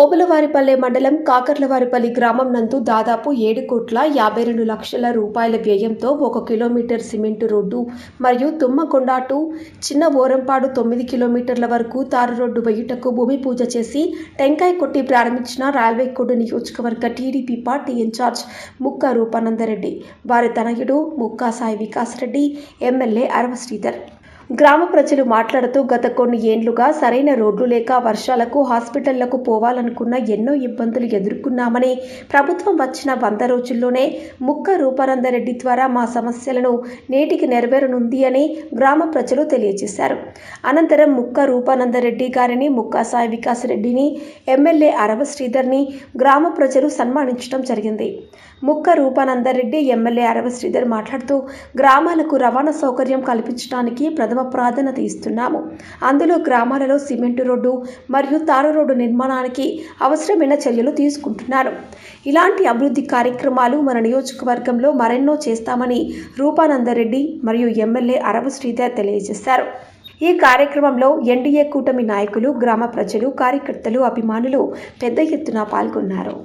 ఓబులవారిపల్లె మండలం కాకర్లవారిపల్లి గ్రామం నందు దాదాపు ఏడు కోట్ల యాభై రెండు లక్షల రూపాయల వ్యయంతో ఒక కిలోమీటర్ సిమెంటు రోడ్డు మరియు తుమ్మకొండ టు చిన్న ఓరంపాడు తొమ్మిది కిలోమీటర్ల వరకు తారు రోడ్డు వేయుటకు భూమి పూజ చేసి టెంకాయ కొట్టి ప్రారంభించిన రైల్వే కోడ్ నియోజకవర్గ TDP party in charge Mukka Rupanandareddy వారి తనయుడు ముక్కా సాయి వికాస్ రెడ్డి ఎమ్మెల్యే అరవ శ్రీధర్. గ్రామ ప్రజలు మాట్లాడుతూ గత కొన్ని ఏండ్లుగా సరైన రోడ్లు లేక వర్షాలకు హాస్పిటళ్ళకు పోవాలనుకున్న ఎన్నో ఇబ్బందులు ఎదుర్కొన్నామని ప్రభుత్వం వచ్చిన వంద రోజుల్లోనే ముక్క రూపానందరెడ్డి ద్వారా మా సమస్యలను నేటికి నెరవేరనుంది అని గ్రామ ప్రజలు తెలియజేశారు. అనంతరం ముక్క రూపానందరెడ్డి గారిని ముక్క సాయి వికాస్ రెడ్డిని ఎమ్మెల్యే అరవ శ్రీధర్ని గ్రామ ప్రజలు సన్మానించడం జరిగింది. ముక్క రూపానందరెడ్డి ఎమ్మెల్యే అరవ శ్రీధర్ మాట్లాడుతూ గ్రామాలకు రవాణా సౌకర్యం కల్పించడానికి ప్రథమ ప్రాధాన్యత ఇస్తున్నాము అందులో గ్రామాలలో సిమెంటు రోడ్డు మరియు తారు రోడ్డు నిర్మాణానికి అవసరమైన చర్యలు తీసుకుంటున్నారు. ఇలాంటి అభివృద్ధి కార్యక్రమాలు మన నియోజకవర్గంలో మరెన్నో చేస్తామని రూపానందరెడ్డి మరియు ఎమ్మెల్యే అరవ శ్రీధర్ తెలియజేశారు. ఈ కార్యక్రమంలో ఎన్డీఏ కూటమి నాయకులు గ్రామ ప్రజలు కార్యకర్తలు అభిమానులు పెద్ద ఎత్తున పాల్గొన్నారు.